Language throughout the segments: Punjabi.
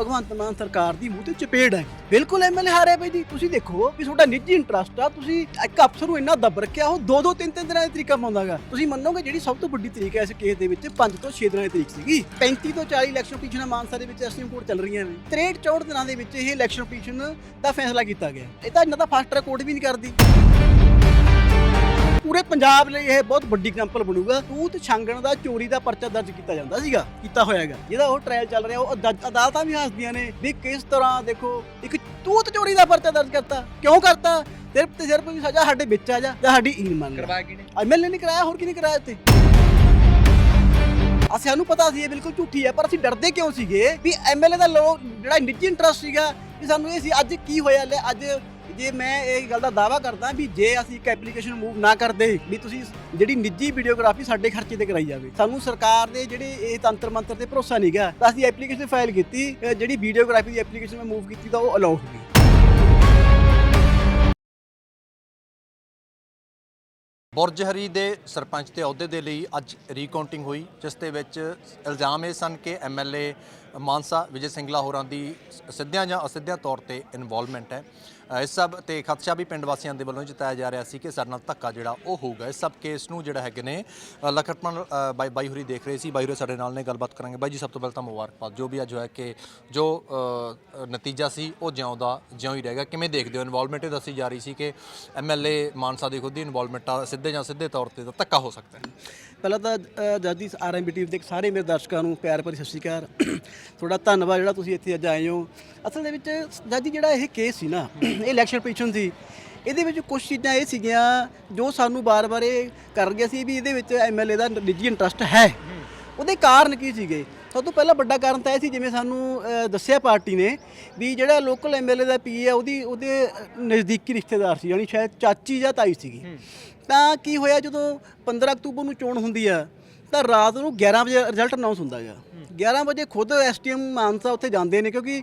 ਭਗਵੰਤ ਮਾਨ ਸਰਕਾਰ ਦੀ ਮੂੰਹ ਤੇ ਚਪੇੜ ਹੈ। ਬਿਲਕੁਲ ਐਮਐਲਏ ਹਾਰਿਆ ਬਈ ਜੀ ਤੁਸੀਂ ਦੇਖੋ ਵੀ ਤੁਹਾਡਾ ਨਿੱਜੀ ਇੰਟਰਸਟ ਆ, ਤੁਸੀਂ ਇੱਕ ਅਫਸਰ ਨੂੰ ਇੰਨਾ ਦੱਬ ਰੱਖਿਆ, ਉਹ ਦੋ ਦੋ, ਤਿੰਨ ਤਿੰਨ ਦਿਨਾਂ ਦਾ ਤਰੀਕਾ ਪਾਉਂਦਾਗਾ ਤੁਸੀਂ ਮੰਨੋਗੇ ਜਿਹੜੀ ਸਭ ਤੋਂ ਵੱਡੀ ਤਰੀਕ ਹੈ ਇਸ ਕੇਸ ਦੇ ਵਿੱਚ 5 ਤੋਂ 6 ਦਿਨਾਂ ਦੀ ਤਰੀਕ ਸੀਗੀ। 35 ਤੋਂ 40 ਇਲੈਕਸ਼ਨ ਪਿਛਣਾ ਮਾਨਸਾ ਦੇ ਵਿੱਚ ਐਸਟੀਐਮ ਕੋਰਟ ਚੱਲ ਰਹੀਆਂ ਨੇ। 63 64 ਦਿਨਾਂ ਦੇ ਵਿੱਚ ਇਹ ਇਲੈਕਸ਼ਨ ਪਟੀਸ਼ਨ ਦਾ ਫੈਸਲਾ ਕੀਤਾ ਗਿਆ। ਇਹ ਤਾਂ ਇਹਨਾਂ ਦਾ ਫਾਸਟ ਟਰੈਕ ਕੋਰਟ ਵੀ ਨਹੀਂ ਕਰਦੀ। ਪੂਰੇ ਪੰਜਾਬ ਲਈ ਇਹ ਬਹੁਤ ਵੱਡੀ ਐਗਜ਼ਾਮਪਲ ਬਣੂਗਾ। ਤੂਤ ਛਾਂਗਣ ਦਾ ਚੋਰੀ ਦਾ ਪਰਚਾ ਦਰਜ ਕੀਤਾ ਜਾਂਦਾ ਸੀਗਾ ਕੀਤਾ ਹੋਇਆਗਾ ਜਿਹਦਾ ਉਹ ਟ੍ਰਾਇਲ ਚੱਲ ਰਿਹਾ ਉਹ ਅਦਾ- ਅਦਾਲਤਾਂ ਵੀ ਹੱਸਦੀਆਂ ਨੇ ਵੀ ਕਿਸ ਤਰ੍ਹਾਂ ਦੇਖੋ ਇੱਕ ਤੂਤ ਚੋਰੀ ਦਾ ਪਰਚਾ ਦਰਜ ਕਰਤਾ। ਕਿਉਂ ਕਰਤਾ? ਸਿਰਫ ਤੇ ਸਿਰਫ ਵੀ ਸਜ਼ਾ ਸਾਡੇ ਵਿੱਚ ਆ ਜਾ ਜਾਂ ਸਾਡੀ ਈਨ ਮੰਨ ਲੈ ਕਰਵਾਇਆ ਕਿਨੇ ਐਮਐਲਏ ਨੇ ਕਰਾਇਆ ਹੋਰ ਕਿਹਨੇ ਕਰਾਇਆ ਇੱਥੇ? ਅਸੀਂ ਸਾਨੂੰ ਪਤਾ ਸੀ ਇਹ ਬਿਲਕੁਲ ਝੂਠੀ ਹੈ ਪਰ ਅਸੀਂ ਡਰਦੇ ਕਿਉਂ ਸੀਗੇ? ਵੀ ਐਮਐਲਏ ਦਾ ਲੋ ਜਿਹੜਾ ਨਿੱਜੀ ਇੰਟਰਸਟ ਸੀਗਾ ਵੀ ਸਾਨੂੰ ਇਹ ਸੀ ਅੱਜ ਕੀ ਹੋਇਆ ਲੈ ਅੱਜ ਜੇ ਮੈਂ ਇਹ ਗੱਲ ਦਾ ਦਾਵਾ ਕਰਦਾ ਵੀ ਜੇ ਅਸੀਂ ਇੱਕ ਐਪਲੀਕੇਸ਼ਨ ਮੂਵ ਨਾ ਕਰਦੇ, ਵੀ ਤੁਸੀਂ ਜਿਹੜੀ ਨਿੱਜੀ ਵੀਡੀਓਗ੍ਰਾਫੀ ਸਾਡੇ ਖਰਚੇ ਤੇ ਕਰਾਈ ਜਾਵੇ, ਸਾਨੂੰ ਸਰਕਾਰ ਦੇ ਜਿਹੜੇ ਇਹ ਤੰਤਰ ਮੰਤਰ ਤੇ ਭਰੋਸਾ ਨਹੀਂਗਾ ਤਾਂ ਅਸੀਂ ਐਪਲੀਕੇਸ਼ਨ ਫਾਈਲ ਕੀਤੀ ਜਿਹੜੀ ਵੀਡੀਓਗ੍ਰਾਫੀ ਦੀ ਐਪਲੀਕੇਸ਼ਨ ਮੈਂ ਮੂਵ ਕੀਤੀ, ਤਾਂ ਉਹ ਅਲਾਉ ਹੋ ਗਈ। ਬੁਰਜਹਰੀ ਦੇ ਸਰਪੰਚ ਦੇ ਅਹੁਦੇ ਦੇ ਲਈ ਅੱਜ ਰੀਕਾਊਂਟਿੰਗ ਹੋਈ, ਜਿਸ ਦੇ ਵਿੱਚ ਇਲਜ਼ਾਮ ਇਹ ਸਨ ਕਿ ਐਮਐਲਏ ਮਾਨਸਾ ਵਿਜੇ ਸਿੰਗਲਾ ਹੋਰਾਂ ਦੀ ਸਿੱਧਿਆਂ ਜਾਂ ਅਸਿੱਧਿਆਂ ਤੌਰ ਤੇ ਇਨਵੋਲਵਮੈਂਟ ਹੈ। ਇਸ ਸਭ ਤੇ ਖਦਸ਼ਾ ਵੀ ਪਿੰਡ ਵਾਸੀਆਂ ਦੇ ਵੱਲੋਂ ਜਤਾਇਆ ਜਾ ਰਿਹਾ ਸੀ ਕਿ ਸਾਡੇ ਨਾਲ ਧੱਕਾ ਜਿਹੜਾ ਉਹ ਹੋਊਗਾ। ਇਸ ਸਭ ਕੇਸ ਨੂੰ ਜਿਹੜਾ ਹੈਗੇ ਨੇ ਅ, ਬਾਈ ਬਾਈ ਹੋਰੀ ਦੇਖ ਰਹੇ ਸੀ। ਬਾਈ ਹੋਰੀ ਸਾਡੇ ਨਾਲ ਨੇ ਗੱਲਬਾਤ ਕਰਾਂਗੇ। ਬਾਈ ਜੀ ਸਭ ਤੋਂ ਪਹਿਲਾਂ ਤਾਂ ਮੁਬਾਰਕਬਾਦ। ਜੋ ਵੀ ਅੱਜ ਹੋਇਆ ਕਿ ਜੋ ਨਤੀਜਾ ਸੀ ਉਹ ਜਿਉਂ ਦਾ ਜਿਉਂ ਹੀ ਰਹੇਗਾ ਕਿਵੇਂ ਦੇਖਦੇ ਹੋ? ਇਨਵੋਲਵਮੈਂਟ ਇਹ ਦੱਸੀ ਜਾ ਰਹੀ ਸੀ ਕਿ ਐਮਐਲਏ ਮਾਨਸਾ ਦੀ ਖੁਦ ਦੀ ਇਨਵੋਲਵਮੈਂਟ ਆ ਸਿੱਧੇ ਜਾਂ ਸਿੱਧੇ ਤੌਰ ਤੇ ਧੱਕਾ ਹੋ ਸਕਦਾ ਹੈ। ਪਹਿਲਾਂ ਤਾਂ ਅ, ਜੱਜੀ ਆਰਐਮਬੀ ਟੀਵੀ ਦੇ ਸਾਰੇ ਮੇਰੇ ਦਰਸ਼ਕਾਂ ਨੂੰ ਪਿਆਰ ਭਰੀ ਸਤਿ ਸ਼੍ਰੀ ਅਕਾਲ। ਤੁਹਾਡਾ ਧੰਨਵਾਦ ਜਿਹੜਾ ਤੁਸੀਂ ਇੱਥੇ ਅੱਜ ਆਏ ਹੋ। ਅਸਲ ਦੇ ਵਿੱਚ ਜੱਜੀ ਜਿਹੜਾ ਇਹ ਕੇਸ ਸੀ ਨਾ ਇਹ ਇਲੈਕਸ਼ਨ ਪਟੀਸ਼ਨ ਸੀ ਇਹਦੇ ਵਿੱਚ ਕੁਝ ਚੀਜ਼ਾਂ ਇਹ ਸੀਗੀਆਂ ਜੋ ਸਾਨੂੰ ਬਾਰ-ਬਾਰ ਇਹ ਕਰ ਗਿਆ ਸੀ ਵੀ ਇਹਦੇ ਵਿੱਚ ਐਮਐਲਏ ਦਾ ਨਿੱਜੀ ਇੰਟਰਸਟ ਹੈ। ਉਹਦੇ ਕਾਰਨ ਕੀ ਸੀਗੇ? ਸਭ ਤੋਂ ਪਹਿਲਾਂ ਵੱਡਾ ਕਾਰਨ ਤਾਂ ਇਹ ਸੀ ਜਿਵੇਂ ਸਾਨੂੰ ਅ, ਦੱਸਿਆ ਪਾਰਟੀ ਨੇ ਵੀ ਜਿਹੜਾ ਲੋਕਲ ਐਮਐਲਏ ਦਾ ਪੀ ਹੈ ਉਹਦੀ ਉਹਦੇ ਨਜ਼ਦੀਕੀ ਰਿਸ਼ਤੇਦਾਰ ਸੀ ਯਾਨੀ ਸ਼ਾਇਦ ਚਾਚੀ ਜਾਂ ਤਾਈ ਸੀਗੀ। ਤਾਂ ਕੀ ਹੋਇਆ ਜਦੋਂ 15 ਅਕਤੂਬਰ ਨੂੰ ਚੋਣ ਹੁੰਦੀ ਆ ਤਾਂ ਰਾਤ ਨੂੰ 11 ਵਜੇ ਰਿਜ਼ਲਟ ਅਨਾਉਂਸ ਹੁੰਦਾ ਹੈਗਾ। 11 ਵਜੇ ਖੁਦ ਐਸਟੀਐਮ ਮਾਨਸਾ ਉੱਥੇ ਜਾਂਦੇ ਨੇ ਕਿਉਂਕਿ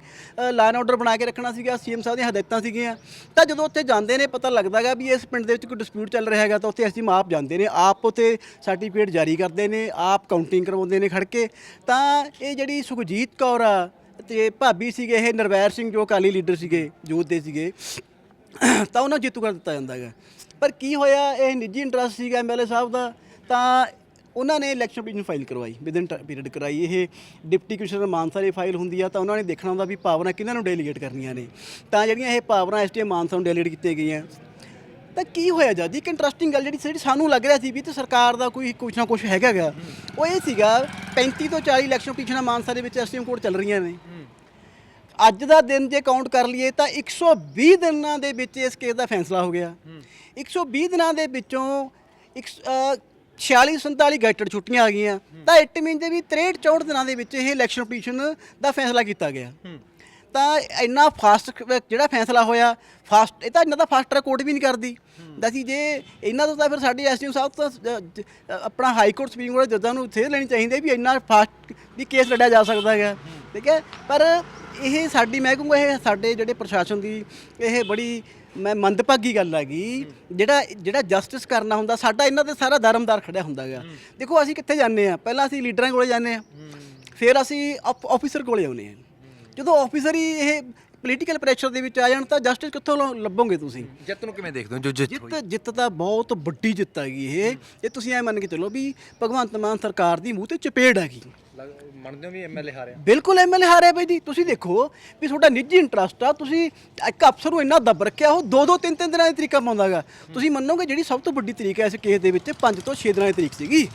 ਲਾਈਨ ਆਰਡਰ ਬਣਾ ਕੇ ਰੱਖਣਾ ਸੀਗਾ ਸੀਐਮ ਸਾਹਿਬ ਦੀਆਂ ਹਦਾਇਤਾਂ ਸੀਗੀਆਂ। ਤਾਂ ਜਦੋਂ ਉੱਥੇ ਜਾਂਦੇ ਨੇ, ਪਤਾ ਲੱਗਦਾ ਹੈਗਾ ਵੀ ਇਸ ਪਿੰਡ ਦੇ ਵਿੱਚ ਕੋਈ ਡਿਸਪਿਊਟ ਚੱਲ ਰਿਹਾ ਹੈਗਾ, ਤਾਂ ਉੱਥੇ ਐਸਟੀਐਮ ਆਪ ਜਾਂਦੇ ਨੇ। ਆਪ ਉੱਥੇ ਸਰਟੀਫਿਕੇਟ ਜਾਰੀ ਕਰਦੇ ਨੇ, ਆਪ ਕਾਊਂਟਿੰਗ ਕਰਵਾਉਂਦੇ ਨੇ ਖੜ ਕੇ। ਤਾਂ ਇਹ ਜਿਹੜੀ ਸੁਖਜੀਤ ਕੌਰ ਆ, ਤੇ ਭਾਬੀ ਸੀਗੇ, ਇਹ ਨਰਵੈਰ ਸਿੰਘ, ਜੋ ਅਕਾਲੀ ਲੀਡਰ ਸੀਗੇ, ਯੂਥ ਦੇ ਸੀਗੇ, ਤਾਂ ਉਹਨਾਂ ਨੂੰ ਜੇਤੂ ਕਰ ਦਿੱਤਾ ਜਾਂਦਾ ਹੈਗਾ। ਪਰ ਕੀ ਹੋਇਆ, ਇਹ ਨਿੱਜੀ ਇੰਟਰਸਟ ਸੀਗਾ ਐਮਐਲਏ ਸਾਹਿਬ ਦਾ, ਤਾਂ ਉਹਨਾਂ ਨੇ ਇਲੈਕਸ਼ਨ ਪੀਟੀਸ਼ਨ ਫਾਈਲ ਕਰਵਾਈ ਵਿਦਨ ਪੀਰੀਅਡ ਕਰਾਈ। ਇਹ ਡਿਪਟੀ ਕਮਿਸ਼ਨਰ ਮਾਨਸਾ ਦੀ ਫਾਈਲ ਹੁੰਦੀ ਆ ਤਾਂ ਉਹਨਾਂ ਨੇ ਦੇਖਣਾ ਹੁੰਦਾ ਵੀ ਪਾਵਰਾਂ ਕਿਹਨਾਂ ਨੂੰ ਡੈਲੀਗੇਟ ਕਰਨੀਆਂ ਨੇ। ਤਾਂ ਜਿਹੜੀਆਂ ਇਹ ਪਾਵਰਾਂ ਐਸਟੀਐਮ ਮਾਨਸਾ ਨੂੰ ਡੈਲੀਗੇਟ ਕੀਤੀਆਂ ਗਈਆਂ। ਤਾਂ ਕੀ ਹੋਇਆ ਜਦ ਇੱਕ ਇੰਟਰਸਟਿੰਗ ਗੱਲ ਜਿਹੜੀ ਸਾਨੂੰ ਲੱਗ ਰਿਹਾ ਸੀ ਵੀ ਤੇ ਸਰਕਾਰ ਦਾ ਕੋਈ ਕੁਛ ਨਾ ਕੁਛ ਹੈਗਾਗਾ ਉਹ ਇਹ ਸੀਗਾ 35 ਤੋਂ 40 ਇਲੈਕਸ਼ਨ ਪਿਛਣਾ ਮਾਨਸਾ ਦੇ ਵਿੱਚ ਐਸਟੀਐਮ ਕੋਰਟ ਚੱਲ ਰਹੀਆਂ ਨੇ। ਅੱਜ ਦਾ ਦਿਨ ਜੇ ਕਾਊਂਟ ਕਰ ਲਈਏ ਤਾਂ 120 ਦਿਨਾਂ ਦੇ ਵਿੱਚ ਇਸ ਕੇਸ ਦਾ ਫੈਸਲਾ ਹੋ ਗਿਆ। 120 ਦਿਨਾਂ ਦੇ ਵਿੱਚੋਂ 46 47 ਗੈਟਡ ਛੁੱਟੀਆਂ ਆ ਗਈਆਂ। ਤਾਂ ਇਟ ਮੀਨ ਦੇ ਵੀ 63 64 ਦਿਨਾਂ ਦੇ ਵਿੱਚ ਇਹ ਇਲੈਕਸ਼ਨ ਪਟੀਸ਼ਨ ਦਾ ਫੈਸਲਾ ਕੀਤਾ ਗਿਆ। ਤਾਂ ਇੰਨਾ ਫਾਸਟ ਜਿਹੜਾ ਫੈਸਲਾ ਹੋਇਆ ਫਾਸਟ ਇਹ ਤਾਂ ਇਹਨਾਂ ਦਾ ਫਾਸਟ ਟਰੈਕ ਕੋਰਟ ਵੀ ਨਹੀਂ ਕਰਦੀ। ਦਸੀ ਜੇ ਇਹਨਾਂ ਤੋਂ ਤਾਂ ਫਿਰ ਸਾਡੇ ਐਸਡੀਐਮ ਸਾਹਿਬ ਤੋਂ ਆਪਣਾ ਹਾਈ ਕੋਰਟ ਸੁਪਰੀਮ ਕੋਰਟ ਜੱਜਾਂ ਨੂੰ ਥੇ ਲੈਣੀ ਚਾਹੀਦੀ ਹੈ ਵੀ ਇੰਨਾ ਫਾਸਟ ਵੀ ਕੇਸ ਲੜਿਆ ਜਾ ਸਕਦਾ ਹੈਗਾ। ਠੀਕ ਹੈ? ਪਰ ਇਹ ਸਾਡੀ ਮੈਂ ਕਹੂੰਗਾ ਇਹ ਸਾਡੇ ਜਿਹੜੇ ਪ੍ਰਸ਼ਾਸਨ ਦੀ ਇਹ ਬੜੀ ਮੈਂ ਮੰਦਭਾਗੀ ਗੱਲ ਹੈਗੀ ਜਿਹੜਾ ਜਿਹੜਾ ਜਸਟਿਸ ਕਰਨਾ ਹੁੰਦਾ ਸਾਡਾ ਇਹਨਾਂ ਤੇ ਸਾਰਾ ਧਰਮਦਾਰ ਖੜਿਆ ਹੁੰਦਾ ਹੈਗਾ ਦੇਖੋ ਅਸੀਂ ਕਿੱਥੇ ਜਾਂਦੇ ਆ? ਪਹਿਲਾਂ ਅਸੀਂ ਲੀਡਰਾਂ ਕੋਲੇ ਜਾਂਦੇ ਆ। ਫਿਰ ਅਸੀਂ ਆਫੀਸਰ ਕੋਲੇ ਆਉਂਦੇ ਆ। ਜਦੋਂ ਆਫੀਸਰ ਹੀ ਇਹ ਪੋਲੀਟੀਕਲ ਪ੍ਰੈਸ਼ਰ ਦੇ ਵਿੱਚ ਆ ਜਾਣ ਤਾਂ ਜਸਟਿਸ ਕਿੱਥੋਂ ਲ- ਲੱਭੋਗੇ ਤੁਸੀਂ? ਜਿੱਤ ਨੂੰ ਕਿਵੇਂ ਦੇਖਦੇ ਹੋ? ਜੋ ਜਿੱਤ ਜਿੱਤ ਜਿੱਤ ਤਾਂ ਬਹੁਤ ਵੱਡੀ ਜਿੱਤ ਹੈਗੀ ਇਹ। ਇਹ ਤੁਸੀਂ ਐ ਮੰਨ ਕੇ ਚੱਲੋ ਵੀ ਭਗਵੰਤ ਮਾਨ ਸਰਕਾਰ ਦੀ ਮੂੰਹ ਤੇ ਚਪੇੜ ਹੈਗੀ। ਮੰਨਦੇ ਹੋ ਵੀ ਐਮਐਲਏ ਹਾਰਿਆ? ਬਿਲਕੁਲ ਐਮਐਲਏ ਹਾਰਿਆ ਬਈ ਜੀ। ਤੁਸੀਂ ਦੇਖੋ ਵੀ ਤੁਹਾਡਾ ਨਿੱਜੀ ਇੰਟਰਸਟ ਆ ਤੁਸੀਂ ਇੱਕ ਅਫਸਰ ਨੂੰ ਇੰਨਾ ਦੱਬ ਰੱਖਿਆ ਉਹ ਦੋ ਦੋ ਤਿੰਨ ਤਿੰਨ ਦਿਨਾਂ ਦੀ ਤਰੀਕਾ ਪਾਉਂਦਾਗਾ। ਤੁਸੀਂ ਮੰਨੋਗੇ ਜਿਹੜੀ ਸਭ ਤੋਂ ਵੱਡੀ ਤਰੀਕ ਇਸ ਕੇਸ ਦੇ ਵਿੱਚ 5 ਤੋਂ 6 ਦਿਨਾਂ ਦੀ ਤਰੀਕ ਸੀਗੀ।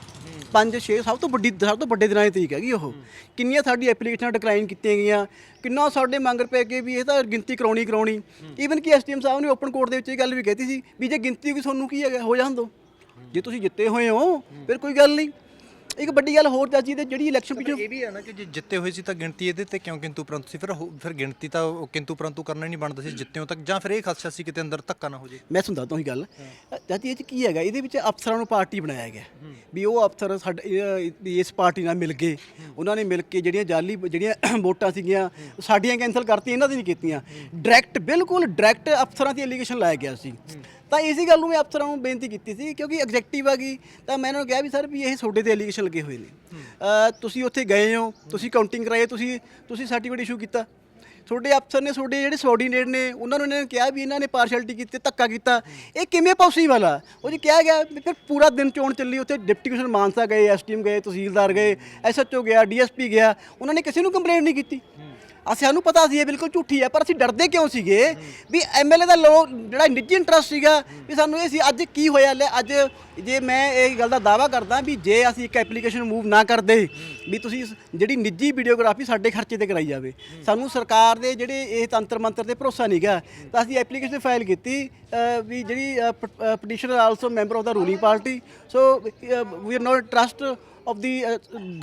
5 6 ਸਭ ਤੋਂ ਵੱਡੀ, ਸਭ ਤੋਂ ਵੱਡੇ ਦਿਨਾਂ ਦੀ ਤਰੀਕ ਹੈਗੀ ਉਹ। ਕਿੰਨੀਆਂ ਸਾਡੀ ਐਪਲੀਕੇਸ਼ਨਾਂ ਡਿਕਲਾਈਨ ਕੀਤੀਆਂ ਗਈਆਂ, ਕਿੰਨਾ ਸਾਡੇ ਮੰਗ ਪੈ ਗਏ ਵੀ ਇਹ ਤਾਂ ਗਿਣਤੀ ਕਰਾਉਣੀ ਕਰਾਉਣੀ। ਈਵਨ ਕਿ ਐਸਟੀਐਮ ਸਾਹਿਬ ਨੇ ਓਪਨ ਕੋਰਟ ਦੇ ਵਿੱਚ ਇਹ ਗੱਲ ਵੀ ਕਹਿਤੀ ਸੀ ਵੀ ਜੇ ਗਿਣਤੀ ਵੀ ਤੁਹਾਨੂੰ ਕੀ ਹੈਗਾ, ਹੋ ਜਾਣ ਦੋ ਜੇ ਤੁਸੀਂ ਜਿੱਤੇ ਹੋਏ ਹੋ, ਫਿਰ ਕੋਈ ਗੱਲ ਨਹੀਂ। ਇੱਕ ਵੱਡੀ ਗੱਲ ਹੋਰ ਚਾਚੀ ਤੇ ਜਿਹੜੀ ਇਲੈਕਸ਼ਨ ਪਿੱਛੇ ਇਹ ਵੀ ਹੈ ਨਾ ਕਿ ਜੇ ਜਿੱਤੇ ਹੋਏ ਸੀ ਤਾਂ ਗਿਣਤੀ ਇਹਦੇ ਤੇ ਕਿਉਂ ਕਿੰਤੂ ਪਰੰਤੂ ਸੀ? ਫਿਰ ਫਿਰ ਗਿਣਤੀ ਤਾਂ ਉਹ ਕਿੰਤੂ ਪਰੰਤੂ ਕਰਨਾ ਹੀ ਨਹੀਂ ਬਣਦਾ ਸੀ ਜਿੱਤਿਓ ਤੱਕ ਜਾਂ ਫਿਰ ਇਹ ਖਦਸ਼ਾ ਸੀ ਕਿਤੇ ਅੰਦਰ ਧੱਕਾ ਨਾ ਹੋ ਜੇ। ਮੈਂ ਸੁਣਦਾ ਤੁਹਾਨੂੰ ਗੱਲ। ਚਾਚੀ ਇਹ ਚ ਕੀ ਹੈਗਾ? ਇਹਦੇ ਵਿੱਚ ਅਫਸਰਾਂ ਨੂੰ ਪਾਰਟੀ ਬਣਾਇਆ ਗਿਆ। ਵੀ ਉਹ ਅਫਸਰ ਸਾਡੇ ਇਹ- ਇਸ ਪਾਰਟੀ ਨਾਲ ਮਿਲ ਗਏ। ਉਹਨਾਂ ਨੇ ਮਿਲ ਕੇ ਜਿਹੜੀਆਂ ਜਾਲੀ ਜਿਹੜੀਆਂ ਵੋਟਾਂ ਸੀਗੀਆਂ ਸਾਡੀਆਂ ਕੈਨਸਲ ਕਰਤੀਆਂ ਇਹਨਾਂ ਦੀ ਨਹੀਂ ਕੀਤੀਆਂ। ਡਾਇਰੈਕਟ ਬਿਲਕੁਲ ਡਾਇਰੈਕਟ ਅਫਸਰਾਂ ਦੀ ਐਲੀਗੇਸ਼ਨ ਲਾਇਆ ਗਿਆ ਸੀ। ਤਾਂ ਇਸੇ ਗੱਲ ਨੂੰ ਮੈਂ ਅਫਸਰਾਂ ਨੂੰ ਬੇਨਤੀ ਕੀਤੀ ਸੀ, ਕਿਉਂਕਿ ਐਗਜ਼ੈਕਟਿਵ ਆ ਗਈ ਤਾਂ ਮੈਂ ਇਹਨਾਂ ਨੂੰ ਕਿਹਾ ਵੀ ਸਰ ਵੀ ਇਹ ਤੁਹਾਡੇ ਤੇ ਐਲੀਗੇਸ਼ਨ ਲੱਗੇ ਹੋਏ ਨੇ। ਤੁਸੀਂ ਉੱਥੇ ਗਏ ਹੋ, ਤੁਸੀਂ ਕਾਊਂਟਿੰਗ ਕਰਾਈ, ਤੁਸੀਂ ਤੁਸੀਂ ਸਰਟੀਫਿਕੇਟ ਇਸ਼ੂ ਕੀਤਾ। ਤੁਹਾਡੇ ਅਫਸਰ ਨੇ, ਤੁਹਾਡੇ ਜਿਹੜੇ ਸਬੋਰਡੀਨੇਟ ਨੇ, ਉਹਨਾਂ ਨੂੰ ਇਹਨਾਂ ਨੇ ਕਿਹਾ ਵੀ ਇਹਨਾਂ ਨੇ ਪਾਰਸ਼ੈਲਿਟੀ ਕੀਤੀ, ਧੱਕਾ ਕੀਤਾ। ਇਹ ਕਿਵੇਂ ਪੋਸੀਬਲ ਆ? ਉਹ ਜੀ ਕਿਹਾ ਗਿਆ ਫਿਰ ਪੂਰਾ ਦਿਨ ਚੋਣ ਚੱਲੀ, ਉੱਥੇ ਡਿਪਟੀ ਕਮਿਸ਼ਨਰ ਮਾਨਸਾ ਗਏ ਐਸਟੀਐਮ ਗਏ, ਤਹਿਸੀਲਦਾਰ ਗਏ, ਐਸਐਚਓ ਗਿਆ, ਡੀਐਸਪੀ ਗਿਆ, ਉਹਨਾਂ ਨੇ ਕਿਸੇ ਨੂੰ ਕੰਪਲੇਂਟ ਨਹੀਂ ਕੀਤੀ। ਅਸੀਂ ਸਾਨੂੰ ਪਤਾ ਸੀ ਇਹ ਬਿਲਕੁਲ ਝੂਠੀ ਹੈ, ਪਰ ਅਸੀਂ ਡਰਦੇ ਕਿਉਂ ਸੀਗੇ? ਵੀ ਐਮਐਲਏ ਦਾ ਲੋ ਜਿਹੜਾ ਨਿੱਜੀ ਇੰਟਰਸਟ ਸੀਗਾ, ਵੀ ਸਾਨੂੰ ਇਹ ਸੀ, ਅੱਜ ਕੀ ਹੋਇਆ? ਲੈ, ਅੱਜ ਜੇ ਮੈਂ ਇਹ ਗੱਲ ਦਾ ਦਾਵਾ ਕਰਦਾ ਵੀ ਜੇ ਅਸੀਂ ਇੱਕ ਐਪਲੀਕੇਸ਼ਨ ਮੂਵ ਨਾ ਕਰਦੇ, ਵੀ ਤੁਸੀਂ ਜਿਹੜੀ ਨਿੱਜੀ ਵੀਡੀਓਗ੍ਰਾਫੀ ਸਾਡੇ ਖਰਚੇ ਤੇ ਕਰਾਈ ਜਾਵੇ। ਸਾਨੂੰ ਸਰਕਾਰ ਦੇ ਜਿਹੜੇ ਇਹ ਤੰਤਰ ਮੰਤਰ ਤੇ ਭਰੋਸਾ ਨਹੀਂ ਨਹੀਂਗਾ ਤਾਂ ਅਸੀਂ ਐਪਲੀਕੇਸ਼ਨ ਫਾਈਲ ਕੀਤੀ ਵੀ ਜਿਹੜੀ petitioner also member of the ruling party so we are not trust of the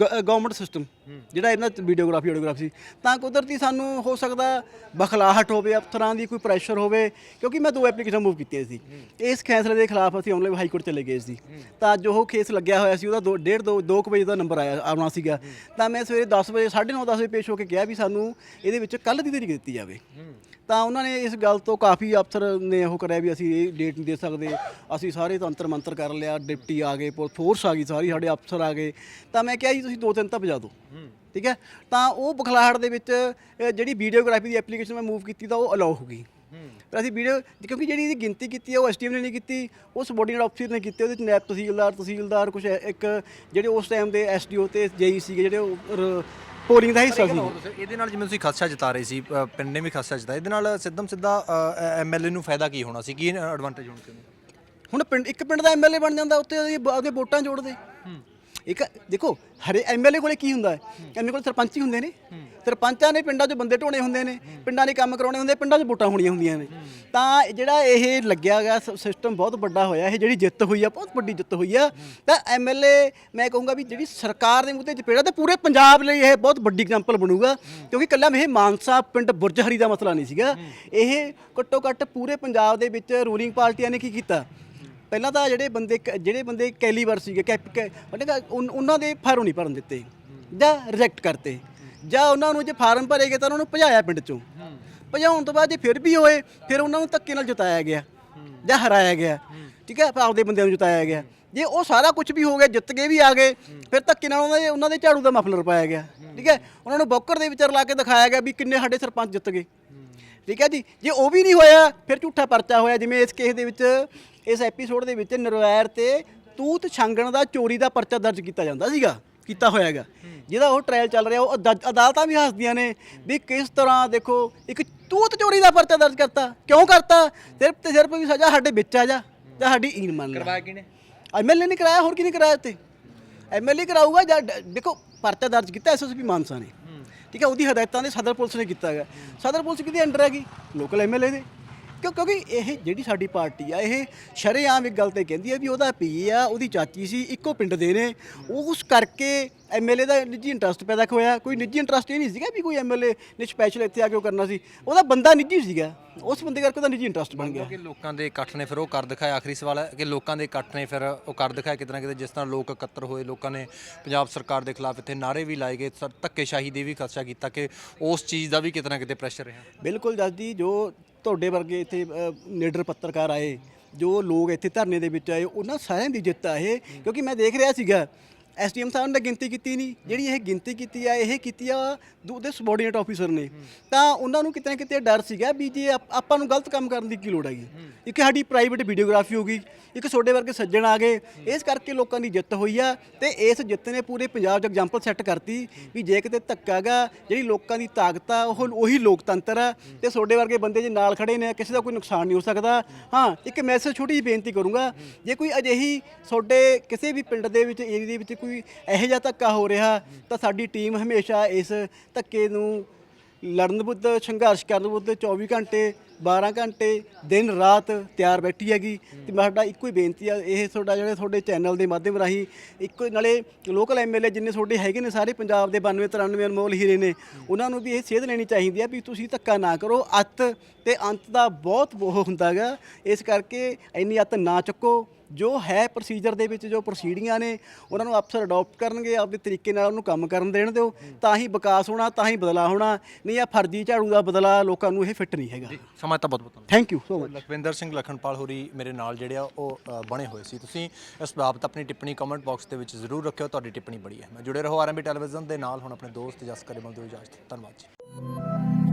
government system ਜਿਹੜਾ ਇਹਨਾਂ ਵੀਡੀਓਗ੍ਰਾਫੀ ਆਡੀਓਗ੍ਰਾਫੀ ਸੀ। ਤਾਂ ਕੁਦਰਤੀ ਸਾਨੂੰ ਹੋ ਸਕਦਾ ਬਖਲਾਹਟ ਹੋਵੇ ਅਫਸਰਾਂ ਦੀ ਕੋਈ ਪ੍ਰੈਸ਼ਰ ਹੋਵੇ, ਕਿਉਂਕਿ ਮੈਂ ਦੋ ਐਪਲੀਕੇਸ਼ਨ ਮੂਵ ਕੀਤੀਆਂ ਸੀ। ਇਸ ਫੈਸਲੇ ਦੇ ਖਿਲਾਫ ਅਸੀਂ ਆਨਲਾਈਨ ਹਾਈ ਕੋਰਟ ਚਲੇ ਗਏ ਸੀ। ਤਾਂ ਜੋ ਉਹ ਕੇਸ ਲੱਗਿਆ ਹੋਇਆ ਸੀ, ਉਹਦਾ 2 1.5 2 ਵਜੇ ਦਾ ਨੰਬਰ ਆਇਆ, ਆਉਣਾ ਸੀਗਾ। ਤਾਂ ਮੈਂ ਸਵੇਰੇ 10 ਵਜੇ 9:30 10 ਵਜੇ ਪੇਸ਼ ਹੋ ਕੇ ਕਿਹਾ ਵੀ ਸਾਨੂੰ ਇਹਦੇ ਵਿੱਚ ਕੱਲ ਦੀ ਤਰੀਕ ਦਿੱਤੀ ਜਾਵੇ। ਤਾਂ ਉਹਨਾਂ ਨੇ ਇਸ ਗੱਲ ਤੋਂ ਕਾਫੀ ਅਫਸਰ ਨੇ ਉਹ ਕਰਿਆ ਵੀ ਅਸੀਂ ਇਹ ਡੇਟ ਨਹੀਂ ਦੇ ਸਕਦੇ। ਅਸੀਂ ਸਾਰੇ ਤੰਤਰ ਮੰਤਰ ਕਰ ਲਿਆ, ਡਿਪਟੀ ਆ ਗਏ, ਪੁਲਿਸ ਫੋਰਸ ਆ ਗਈ, ਸਾਰੀ ਸਾਡੇ ਅਫਸਰ ਆ ਗਏ। ਤਾਂ ਮੈਂ ਕਿਹਾ ਜੀ ਤੁਸੀਂ ਦੋ ਤਿੰਨ ਤਾਂ ਵਜਾ ਦਿਓ। ਠੀਕ ਹੈ? ਤਾਂ ਉਹ ਬਖਲਾਹਟ ਦੇ ਵਿੱਚ ਅ, ਜਿਹੜੀ ਵੀਡੀਓਗ੍ਰਾਫੀ ਦੀ ਐਪਲੀਕੇਸ਼ਨ ਮੈਂ ਮੂਵ ਕੀਤੀ ਤਾਂ ਉਹ ਅਲਾਉ ਹੋ ਗਈ। ਪਰ ਅਸੀਂ ਵੀਡੀਓ ਕਿਉਂਕਿ ਜਿਹੜੀ ਇਹਦੀ ਗਿਣਤੀ ਕੀਤੀ ਹੈ ਉਹ ਐਸਟੀਐਮ ਨੇ ਨਹੀਂ ਕੀਤੀ ਉਹ ਸਬੋਰਡੀਨੇਟ ਆਫਿਸਰ ਨੇ ਕੀਤੀ ਉਹਦੇ ਵਿੱਚ ਨੈਬ ਤਹਿਸੀਲਦਾਰ ਤਹਿਸੀਲਦਾਰ ਕੁਝ ਇੱਕ ਜਿਹੜੇ ਉਸ ਟਾਈਮ ਦੇ ਐਸਡੀਓ ਤੇ ਜੇਈ ਸੀਗੇ ਜਿਹੜੇ ਪੋਲਿੰਗ ਦਾ ਹਿੱਸਾ ਸੀ। ਇਹਦੇ ਨਾਲ ਜਿਵੇਂ ਤੁਸੀਂ ਖਦਸ਼ਾ ਜਤਾ ਰਹੇ ਸੀ ਅ, ਪਿੰਡ ਨੇ ਵੀ ਖਦਸ਼ਾ ਜਤਾਇਆ ਇਹਦੇ ਨਾਲ ਸਿੱਧਮ ਸਿੱਧਾ ਐਮਐਲਏ ਨੂੰ ਫਾਇਦਾ ਕੀ ਹੋਣਾ ਸੀ? ਕੀ ਐਡਵਾਂਟੇਜ ਹੋਣੀ ਸੀ ਉਹਨੂੰ ਹੁਣ ਪਿੰਡ ਇੱਕ ਪਿੰਡ ਦਾ ਐਮਐਲਏ ਬਣ ਜਾਂਦਾ ਉੱਤੇ ਉਹਦੀ ਬ- ਉਹਦੇ ਵੋਟਾਂ ਜੋੜਦੇ। ਇੱਕ ਦੇਖੋ ਹਰੇ ਐਮਐਲਏ ਕੋਲੇ ਕੀ ਹੁੰਦਾ? ਹੈ ਐਮਐਲਏ ਕੋਲ ਸਰਪੰਚ ਹੀ ਹੁੰਦੇ ਨੇ। ਸਰਪੰਚਾਂ ਨੇ ਪਿੰਡਾਂ 'ਚ ਬੰਦੇ ਢੋਣੇ ਹੁੰਦੇ ਨੇ ਪਿੰਡਾਂ ਦੇ ਕੰਮ ਕਰਾਉਣੇ ਹੁੰਦੇ ਪਿੰਡਾਂ 'ਚ ਵੋਟਾਂ ਹੋਣੀਆਂ ਹੁੰਦੀਆਂ ਨੇ। ਤਾਂ ਜਿਹੜਾ ਇਹ ਲੱਗਿਆ ਗਿਆ ਸਿਸਟਮ ਬਹੁਤ ਵੱਡਾ ਹੋਇਆ ਇਹ ਜਿਹੜੀ ਜਿੱਤ ਹੋਈ ਆ ਬਹੁਤ ਵੱਡੀ ਜਿੱਤ ਹੋਈ ਆ। ਤਾਂ ਐਮਐਲਏ ਮੈਂ ਕਹੂੰਗਾ ਵੀ ਜਿਹੜੀ ਸਰਕਾਰ ਦੇ ਮੁੱਦੇ 'ਚ ਪੇੜਾ ਤੇ ਪੂਰੇ ਪੰਜਾਬ ਲਈ ਇਹ ਬਹੁਤ ਵੱਡੀ ਐਗਜ਼ਾਮਪਲ ਬਣੂਗਾ। ਕਿਉਂਕਿ ਕੱਲਾ ਇਹ ਮਾਨਸਾ ਪਿੰਡ ਬੁਰਜਹਰੀ ਦਾ ਮਸਲਾ ਨਹੀਂ ਸੀਗਾ। ਇਹ ਘੱਟੋ ਘੱਟ ਪੂਰੇ ਪੰਜਾਬ ਦੇ ਵਿੱਚ ਰੂਲਿੰਗ ਪਾਰਟੀਆਂ ਨੇ ਕੀ ਕੀਤਾ? ਪਹਿਲਾਂ ਤਾਂ ਜਿਹੜੇ ਬੰਦੇ ਕ- ਜਿਹੜੇ ਬੰਦੇ ਕੈਲੀਵਰ ਸੀਗੇ, ਕੈਪ, ਕੈ- ਉਹਨੇ ਕਿਹਾ ਉਨ- ਉਹਨਾਂ ਦੇ ਫਾਰਮ ਨਹੀਂ ਭਰਨ ਦਿੱਤੇ ਜਾਂ ਰਿਜੈਕਟ ਕਰਤੇ ਜਾਂ ਉਹਨਾਂ ਨੂੰ ਜੇ ਫਾਰਮ ਭਰੇ ਗਏ ਤਾਂ ਉਹਨਾਂ ਨੂੰ ਭਜਾਇਆ ਪਿੰਡ ਚੋਂ। ਭਜਾਉਣ ਤੋਂ ਬਾਅਦ ਜੇ ਫਿਰ ਵੀ ਹੋਏ, ਫਿਰ ਉਹਨਾਂ ਨੂੰ ਧੱਕੇ ਨਾਲ ਜਿਤਾਇਆ ਗਿਆ ਜਾਂ ਹਰਾਇਆ ਗਿਆ। ਠੀਕ ਹੈ? ਫਿਰ ਆਪਦੇ ਬੰਦਿਆਂ ਨੂੰ ਜਿਤਾਇਆ ਗਿਆ। ਜੇ ਉਹ ਸਾਰਾ ਕੁਝ ਵੀ ਹੋ ਗਿਆ, ਜਿੱਤ ਕੇ ਵੀ ਆ ਗਏ, ਫਿਰ ਧੱਕੇ ਨਾਲ ਉਹਨਾਂ ਦੇ ਉਹਨਾਂ ਦੇ ਝਾੜੂ ਦਾ ਮਫਲਰ ਪਾਇਆ ਗਿਆ। ਠੀਕ ਹੈ? ਉਹਨਾਂ ਨੂੰ ਬੌਕਰ ਦੇ ਵਿੱਚ ਰਲਾ ਕੇ ਦਿਖਾਇਆ ਗਿਆ ਵੀ ਕਿੰਨੇ ਸਾਡੇ ਸਰਪੰਚ ਜਿੱਤ ਗਏ। ਠੀਕ ਹੈ ਜੀ? ਜੇ ਉਹ ਵੀ ਨਹੀਂ ਹੋਇਆ ਫਿਰ ਝੂਠਾ ਪਰਚਾ ਹੋਇਆ। ਜਿਵੇਂ ਇਸ ਕੇਸ ਦੇ ਵਿੱਚ ਇਸ ਐਪੀਸੋਡ ਦੇ ਵਿੱਚ ਨਿਰਵੈਰ ਤੇ ਤੂਤ ਛਾਂਗਣ ਦਾ ਚੋਰੀ ਦਾ ਪਰਚਾ ਦਰਜ ਕੀਤਾ ਜਾਂਦਾ ਸੀਗਾ ਕੀਤਾ ਹੋਇਆ ਹੈਗਾ। ਜਿਹਦਾ ਉਹ ਟ੍ਰਾਇਲ ਚੱਲ ਰਿਹਾ ਉਹ ਅਦਾ- ਅਦਾਲਤਾਂ ਵੀ ਹੱਸਦੀਆਂ ਨੇ ਵੀ ਕਿਸ ਤਰ੍ਹਾਂ ਦੇਖੋ ਇੱਕ ਤੂਤ ਚੋਰੀ ਦਾ ਪਰਚਾ ਦਰਜ ਕਰਤਾ। ਕਿਉਂ ਕਰਤਾ? ਸਿਰਫ ਤੇ ਸਿਰਫ ਵੀ ਸਜ਼ਾ ਸਾਡੇ ਵਿੱਚ ਆ ਜਾ ਜਾਂ ਸਾਡੀ ਈਨ ਮੰਨ ਲੈ। ਕਰਵਾਇਆ ਕਿਨੇ ਐਮਐਲਏ ਨੇ ਕਰਾਇਆ ਹੋਰ ਕੀ ਨਹੀਂ ਕਰਾਇਆ ਉੱਤੇ ਐਮਐਲਏ ਕਰਾਊਗਾ ਜਾਂ ਡ- ਦੇਖੋ ਪਰਚਾ ਦਰਜ ਕੀਤਾ ਐਸਐਸਪੀ ਮਾਨਸਾ ਨੇ। ਠੀਕ ਹੈ, ਉਹਦੀ ਹਦਾਇਤਾਂ ਦੇ ਸਦਰ ਪੁਲਿਸ ਨੇ ਕੀਤਾ ਹੈਗਾ। ਸਦਰ ਪੁਲਿਸ ਕਿਹਦੇ ਅੰਡਰ ਹੈਗੀ? ਲੋਕਲ ਐਮਐਲਏ ਦੇ। ਕਿਉਂ, ਕਿਉਂਕਿ ਇਹ ਜਿਹੜੀ ਸਾਡੀ ਪਾਰਟੀ ਆ, ਇਹ ਸ਼ਰੇਆਮ ਇੱਕ ਗੱਲ ਤੇ ਕਹਿੰਦੀ ਹੈ ਵੀ ਉਹਦਾ ਪੀ ਆ, ਉਹਦੀ ਚਾਚੀ ਸੀ, ਇੱਕੋ ਪਿੰਡ ਦੇ ਨੇ। ਉਸ ਕਰਕੇ ਐਮਐਲਏ ਦਾ ਨਿੱਜੀ ਇੰਟਰਸਟ ਪੈਦਾ ਹੋਇਆ। ਕੋਈ ਨਿੱਜੀ ਇੰਟਰਸਟ ਇਹ ਨਹੀਂ ਸੀਗਾ ਵੀ ਕੋਈ ਐਮਐਲਏ ਨੇ ਸਪੈਸ਼ਲ ਇੱਥੇ ਆ ਕੇ ਉਹ ਕਰਨਾ ਸੀ। ਉਹਦਾ ਬੰਦਾ ਨਿੱਜੀ ਸੀਗਾ। ਉਸ ਬੰਦੇ ਕਰਕੇ ਉਹਦਾ ਨਿੱਜੀ ਇੰਟਰਸਟ ਬਣ ਗਿਆ। ਕਿ ਲੋਕਾਂ ਦੇ ਇਕੱਠ ਨੇ ਫਿਰ ਉਹ ਕਰ ਦਿਖਾਇਆ। ਆਖਰੀ ਸਵਾਲ ਹੈ ਕਿ ਲੋਕਾਂ ਦੇ ਇਕੱਠ ਨੇ ਫਿਰ ਉਹ ਕਰ ਦਿਖਾਇਆ ਕਿਤੇ ਨਾ ਕਿਤੇ ਜਿਸ ਤਰ੍ਹਾਂ ਲੋਕ ਇਕੱਤਰ ਹੋਏ ਲੋਕਾਂ ਨੇ ਪੰਜਾਬ ਸਰਕਾਰ ਦੇ ਖਿਲਾਫ ਇੱਥੇ ਨਾਰੇ ਵੀ ਲਾਏ ਗਏ ਸਰ ਧੱਕੇਸ਼ਾਹੀ ਦੀ ਵੀ ਖਦਸ਼ਾ ਕੀਤਾ ਕਿ ਉਸ ਚੀਜ਼ ਦਾ ਵੀ ਕਿਤੇ ਨਾ ਕਿਤੇ ਪ੍ਰੈਸ਼ਰ ਰਿਹਾ। ਬਿਲਕੁਲ ਜੱਜ ਜੀ ਤੁਹਾਡੇ ਵਰਗੇ ਇੱਥੇ ਅ, ਨਿਡਰ ਪੱਤਰਕਾਰ ਆਏ ਜੋ ਲੋਕ ਇੱਥੇ ਧਰਨੇ ਦੇ ਵਿੱਚ ਆਏ ਉਹਨਾਂ ਸਾਰਿਆਂ ਦੀ ਜਿੱਤ ਆ ਇਹ। ਕਿਉਂਕਿ ਮੈਂ ਦੇਖ ਰਿਹਾ ਸੀਗਾ ਐਸਡੀਐਮ ਸਾਹਿਬ ਨੇ ਗਿਣਤੀ ਕੀਤੀ ਨਹੀਂ। ਜਿਹੜੀ ਇਹ ਗਿਣਤੀ ਕੀਤੀ ਆ, ਇਹ ਕੀਤੀ ਆ ਦੂਦੇ ਸਬੋਰਡੀਨੇਟ ਆਫੀਸਰ ਨੇ। ਤਾਂ ਉਹਨਾਂ ਨੂੰ ਕਿਤੇ ਨਾ ਕਿਤੇ ਡਰ ਸੀਗਾ ਵੀ ਜੇ ਆਪ- ਆਪਾਂ ਨੂੰ ਗਲਤ ਕੰਮ ਕਰਨ ਦੀ ਕੀ ਲੋੜ ਹੈਗੀ। ਇੱਕ ਸਾਡੀ ਪ੍ਰਾਈਵੇਟ ਵੀਡੀਓਗ੍ਰਾਫੀ ਹੋ ਗਈ, ਇੱਕ ਛੋਡੇ ਵਰਗੇ ਸੱਜਣ ਆ ਗਏ। ਇਸ ਕਰਕੇ ਲੋਕਾਂ ਦੀ ਜਿੱਤ ਹੋਈ ਆ ਤੇ ਇਸ ਜਿੱਤ ਨੇ ਪੂਰੇ ਪੰਜਾਬ 'ਚ ਐਗਜ਼ਾਮਪਲ ਸੈੱਟ ਕਰਤੀ ਵੀ ਜੇ ਕਿਤੇ ਧੱਕਾ ਗਾ, ਜਿਹੜੀ ਲੋਕਾਂ ਦੀ ਤਾਕਤ ਆ, ਉਹ ਉਹੀ ਲੋਕਤੰਤਰ ਆ ਤੇ ਛੋਡੇ ਵਰਗੇ ਬੰਦੇ ਜੇ ਨਾਲ ਖੜੇ ਨੇ, ਕਿਸੇ ਦਾ ਕੋਈ ਨੁਕਸਾਨ ਨਹੀਂ ਹੋ ਸਕਦਾ। ਹਾਂ, ਇੱਕ ਮੈਸੇਜ ਛੋਟੀ ਜਿਹੀ ਬੇਨਤੀ ਕਰੂੰਗਾ, ਜੇ ਕੋਈ ਅਜਿਹੀ ਛੋਡੇ ਕਿਸੇ ਵੀ ਪਿੰਡ ਦੇ ਵਿੱਚ ਏਰੀਆ ਦੇ ਵਿੱਚ ਕੋਈ ਇਹੋ ਜਿਹਾ ਧੱਕਾ ਹੋ ਰਿਹਾ ਤਾਂ ਸਾਡੀ ਟੀਮ ਹਮੇਸ਼ਾ ਇਸ ਧੱਕੇ ਨੂੰ ਲੜਨ ਬੁੱਧ ਸੰਘਰਸ਼ ਕਰਨ ਬੁੱਧ 24 ਘੰਟੇ 12 ਘੰਟੇ, ਦਿਨ ਰਾਤ ਤਿਆਰ ਬੈਠੀ ਹੈਗੀ। ਤੇ ਮੈਂ ਸਾਡਾ ਇੱਕੋ ਹੀ ਬੇਨਤੀ ਆ, ਇਹ ਤੁਹਾਡਾ ਜਿਹੜੇ ਤੁਹਾਡੇ ਚੈਨਲ ਦੇ ਮਾਧਿਅਮ ਰਾਹੀਂ ਇੱਕੋ ਨਾਲੇ ਲੋਕਲ ਐਮਐਲਏ ਜਿੰਨੇ ਤੁਹਾਡੇ ਹੈਗੇ ਨੇ ਸਾਰੇ ਪੰਜਾਬ ਦੇ 92 93 ਅਨਮੋਲ ਹੀਰੇ ਨੇ, ਉਹਨਾਂ ਨੂੰ ਵੀ ਇਹ ਸੇਧ ਲੈਣੀ ਚਾਹੀਦੀ ਆ ਵੀ ਤੁਸੀਂ ਧੱਕਾ ਨਾ ਕਰੋ, ਅੱਤ ਤੇ ਅੰਤ ਦਾ ਬਹੁਤ ਉਹ ਹੁੰਦਾਗਾ ਇਸ ਕਰਕੇ ਇੰਨੀ ਅੱਤ ਨਾ ਚੱਕੋ। ਜੋ ਹੈ ਪ੍ਰੋਸੀਜਰ ਦੇ ਵਿੱਚ ਜੋ ਪ੍ਰੋਸੀਡਿੰਗਾਂ ਨੇ ਉਹਨਾਂ ਨੂੰ ਅਫਸਰ ਅਡਾਪਟ ਕਰਨਗੇ ਆਪਦੇ ਤਰੀਕੇ ਨਾਲ ਉਹਨੂੰ ਕੰਮ ਕਰਨ ਦੇਣ ਦਿਓ ਤਾਂ ਹੀ ਵਿਕਾਸ ਹੋਣਾ ਤਾਂ ਹੀ ਬਦਲਾਅ ਹੋਣਾ ਨਹੀਂ ਆ ਫਰਜ਼ੀ ਝਾੜੂ ਦਾ ਬਦਲਾ ਲੋਕਾਂ ਨੂੰ ਇਹ ਫਿੱਟ ਨਹੀਂ ਹੈਗਾ। ਸਮਾਂ ਤਾਂ ਬਹੁਤ ਬਹੁਤ thank you so much Lakhwinder Singh Lakhanpal ਹੋਰੀ ਮੇਰੇ ਨਾਲ ਜਿਹੜੇ ਆ ਉਹ ਬਣੇ ਹੋਏ ਸੀ। ਤੁਸੀਂ ਇਸ ਬਾਬਤ ਆਪਣੀ ਟਿੱਪਣੀ ਕਮੈਂਟ ਬਾਕਸ ਦੇ ਵਿੱਚ ਜ਼ਰੂਰ ਰੱਖਿਓ ਤੁਹਾਡੀ ਟਿੱਪਣੀ ਬੜੀ ਹੈ। ਮੈਂ ਜੁੜੇ ਰਹੋ ਆਰਐਮਬੀ ਟੈਲੀਵਿਜ਼ਨ ਦੇ ਨਾਲ ਹੁਣ ਆਪਣੇ ਦੋਸਤ ਜਸ ਕਰੇ ਬੰਦੂ ਇਜਾਜ਼ਤ ਧੰਨਵਾਦ ਜੀ।